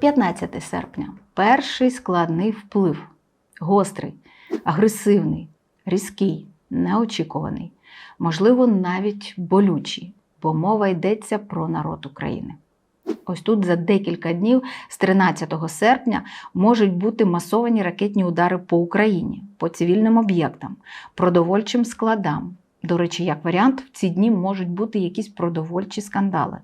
15 серпня перший складний вплив. Гострий, агресивний, різкий, неочікуваний, можливо, навіть болючий, бо мова йдеться про народ України. Ось тут за декілька днів з 13 серпня можуть бути масовані ракетні удари по Україні, по цивільним об'єктам, продовольчим складам. До речі, як варіант, в ці дні можуть бути якісь продовольчі скандали.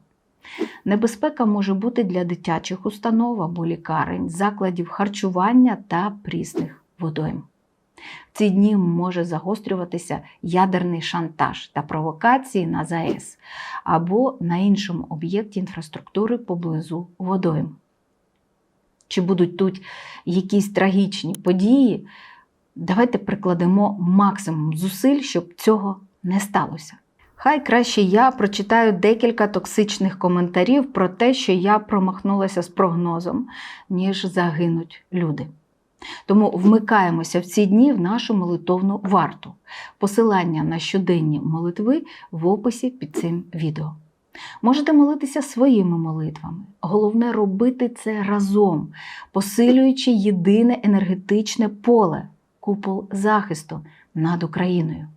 Небезпека може бути для дитячих установ або лікарень, закладів харчування та прісних водойм. В ці дні може загострюватися ядерний шантаж та провокації на ЗАЕС або на іншому об'єкті інфраструктури поблизу водойм. Чи будуть тут якісь трагічні події? Давайте прикладемо максимум зусиль, щоб цього не сталося. Хай краще я прочитаю декілька токсичних коментарів про те, що я промахнулася з прогнозом, ніж загинуть люди. Тому вмикаємося в ці дні в нашу молитовну варту. Посилання на щоденні молитви в описі під цим відео. Можете молитися своїми молитвами. Головне робити це разом, посилюючи єдине енергетичне поле купол захисту над Україною.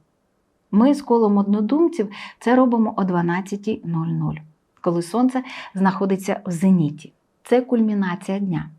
Ми з колом однодумців це робимо о 12.00, коли сонце знаходиться в зеніті. Це кульмінація дня.